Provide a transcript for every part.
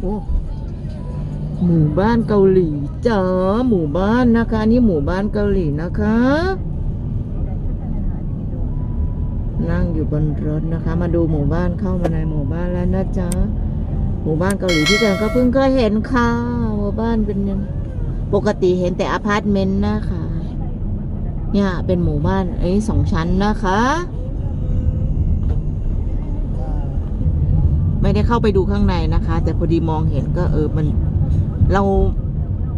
โอ้หมู่บ้านเกาหลีจ้าหมู่บ้านนะคะนี่หมู่บ้านเกาหลีนะคะ นั่งอยู่บนรถนะคะ มาดูหมู่บ้านเข้ามาในหมู่บ้านแล้วนะจ๊ะหมู่บ้านเกาหลีที่แจงก็เพิ่งเคยเห็นค่ะหมู่บ้านเป็นยังปกติเห็นแต่อพาร์ตเมนต์นะคะ เนี่ยเป็นหมู่บ้านไอ้สองชั้นนะคะ ได้เข้าไปดูข้างในนะคะ แต่พอดีมองเห็นก็เออมันเรา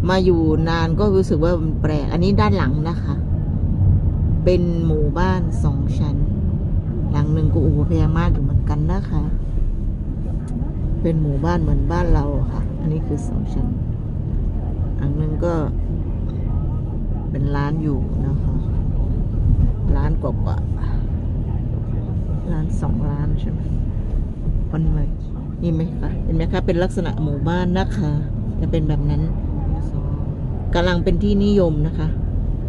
มาอยู่นานก็รู้สึกว่ามันแปลกอันนี้ด้านหลังนะคะ เป็นหมู่บ้านสองชั้น หลังหนึ่งก็โอ้โหแพงมากอยู่เหมือนกันนะคะ เป็นหมู่บ้านเหมือนบ้านเราค่ะ อันนี้คือสองชั้นหลังหนึ่งก็เป็นร้านอยู่นะคะ ร้านกว่าๆร้านสองร้านใช่ไหม วันใหม่นี่ไหมคะเห็นไหมคะเป็นลักษณะหมู่บ้านนะคะจะเป็นแบบนั้นกำลังเป็นที่นิยมนะคะ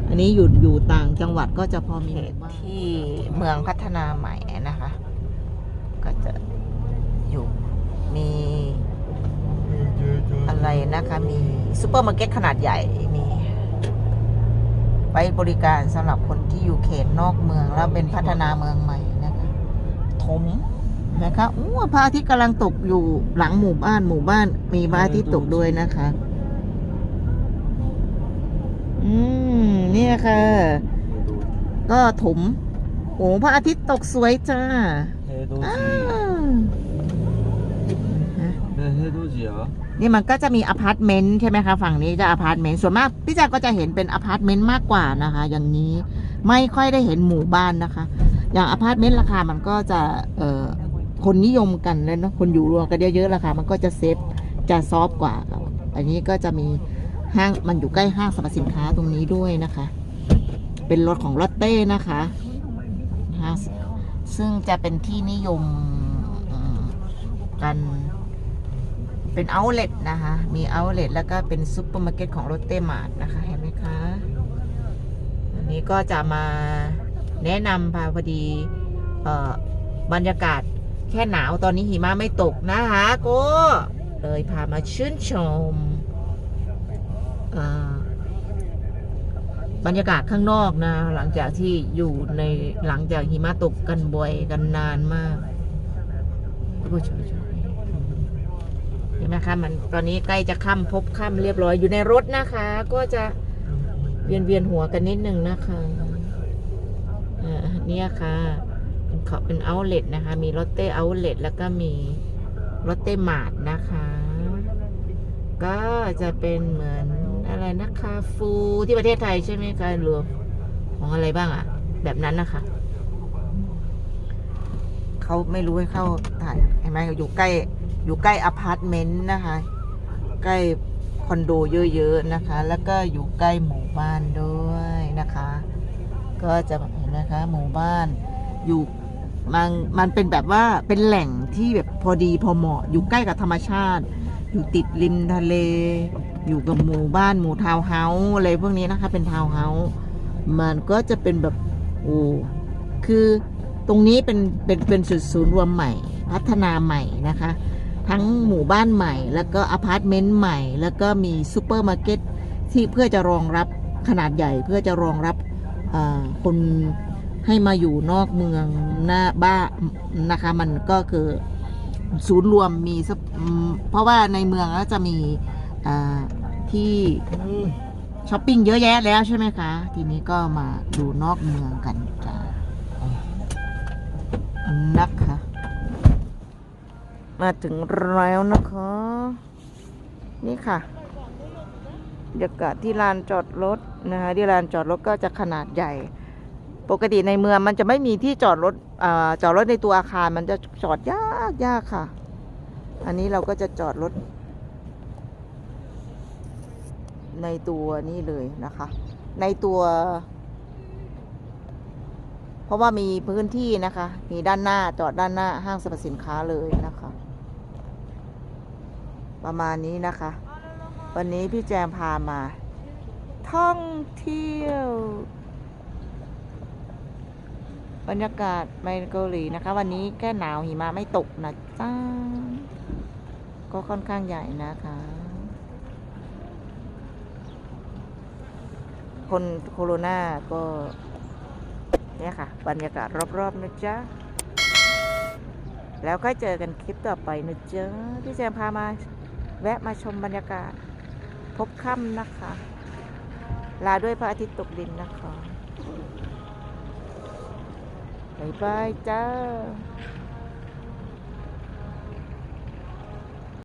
อันนี้อยู่อยู่ต่างจังหวัดก็จะพอมีที่เมืองพัฒนาใหม่นะคะ ก็จะอยู่มีอะไรนะคะมีซูเปอร์มาร์เก็ตขนาดใหญ่มีไว้บริการสำหรับคนที่อยู่เขตนอกเมืองแล้วเป็นพัฒนาเมืองใหม่นะคะ ถม นะคะอู้พระอาทิตย์กำลังตกอยู่หลังหมู่บ้านหมู่บ้าน มีพระอาทิตย์ตกด้วยนะคะ อืมเนี่ยค่ะ ก็ถมโอ้พระอาทิตย์ตกสวยจ้าอ้าเนี่มันก็จะมีอพาร์ตเมนต์ใช่ไหมคะฝั่งนี้จะอพาร์ตเมนต์ส่วนมากพี่จาก็จะเห็นเป็นอพาร์ตเมนต์มากกว่านะคะ อย่างนี้ไม่ค่อยได้เห็นหมู่บ้านนะคะ อย่างอพาร์ตเมนต์ราคามันก็จะเออ คนนิยมกันแล้วเนอะคนอยู่รวมกันเยอะๆราคามันก็จะเซฟจะซอฟกว่าค่ะอันนี้ก็จะมีห้างมันอยู่ใกล้ห้างสรรพสินค้าตรงนี้ด้วยนะคะ เป็นรถของลอตเต้นะคะซึ่งจะเป็นที่นิยมกันเป็นเอาเล t นะคะ มีเอาเล t แล้วก็เป็นซุปเปอร์มาร์เก็ตของรถเต้มาร์ทนะคะ เห็นไหมคะ อันนี้ก็จะมาแนะนำพาพอดีออบรรยากาศ แค่หนาวตอนนี้หิมะไม่ตกนะคะโก็เลยพามาชื่นชมบรรยากาศข้างนอกนะ หลังจากที่อยู่ในหลังจากหิมะตกกันบ่อยกันนานมากโอ้ยช่วยๆเห็นไหมคะมันตอนนี้ใกล้จะค่ำพบค่ำเรียบร้อยอยู่ในรถนะคะ ก็จะเวียนเวียนหัวกันนิดนึงนะคะอ่าเนี่ยค่ะ เป็นเขาเป็นเอาเล t นะคะ มีรถเต้เอาเล t แล้วก็มีรถเต้มาดนะคะ ก็จะเป็นเหมือนอะไรนะคะฟูที่ประเทศไทยใช่ไหมคะรวมของอะไรบ้างอะแบบนั้นนะคะเขาไม่รู้ให้เข้าถ่ายเห็นไหมอยู่ใกล้อยู่ใกล้อพาร์ตเมนต์นะคะ ใกล้คอนโดเยอะๆนะคะ แล้วก็อยู่ใกล้หมู่บ้านด้วยนะคะ ก็จะเห็นนะคะหมู่บ้าน อยู่มันมันเป็นแบบว่าเป็นแหล่งที่แบบพอดีพอเหมาะ อยู่ใกล้กับธรรมชาติ อยู่ติดริมทะเล อยู่กับหมู่บ้านหมู่ทาวเฮาส์อะไรพวกนี้นะคะ เป็นทาวเฮาส์มันก็จะเป็นแบบโอ้คือตรงนี้เป็นเป็นเป็นจุดศูนย์รวมใหม่ พัฒนาใหม่นะคะ ทั้งหมู่บ้านใหม่ แล้วก็อพาร์ตเมนต์ใหม่ แล้วก็มีซูเปอร์มาร์เก็ตที่เพื่อจะรองรับขนาดใหญ่เพื่อจะรองรับคน ให้มาอยู่นอกเมืองหน้าบ้านนะคะ มันก็คือศูนย์รวมมีเพราะว่าในเมืองก็จะมีที่ช้อปปิ้งเยอะแยะแล้วใช่ไหมคะ ทีนี้ก็มาดูนอกเมืองกันจ้านะคะ มาถึงแล้วนะคะ นี่ค่ะบรรยากาศที่ลานจอดรถนะคะ ที่ลานจอดรถก็จะขนาดใหญ่ ปกติในเมืองมันจะไม่มีที่จอดรถอจอดรถในตัวอาคารมันจะจอดยากยากค่ะ อันนี้เราก็จะจอดรถ ในตัวนี่เลยนะคะ ในตัว เพราะว่ามีพื้นที่นะคะ มีด้านหน้าจอดด้านหน้าห้างสรรพสินค้าเลยนะคะ ประมาณนี้นะคะ วันนี้พี่แจมพามา ท่องเที่ยว บรรยากาศในเกาหลีนะคะ วันนี้แค่หนาวหิมะไม่ตกนะจ้าก็ค่อนข้างใหญ่นะคะ คนโคโรนาก็เนี่ยค่ะ บรรยากาศรอบๆนะจ๊ะ แล้วก็เจอกันคลิปต่อไปนะจ๊ะพี่แซมพามา แวะมาชมบรรยากาศ พบค่ำนะคะ ลาด้วยพระอาทิตย์ตกดินนะคะ บายบายจ้า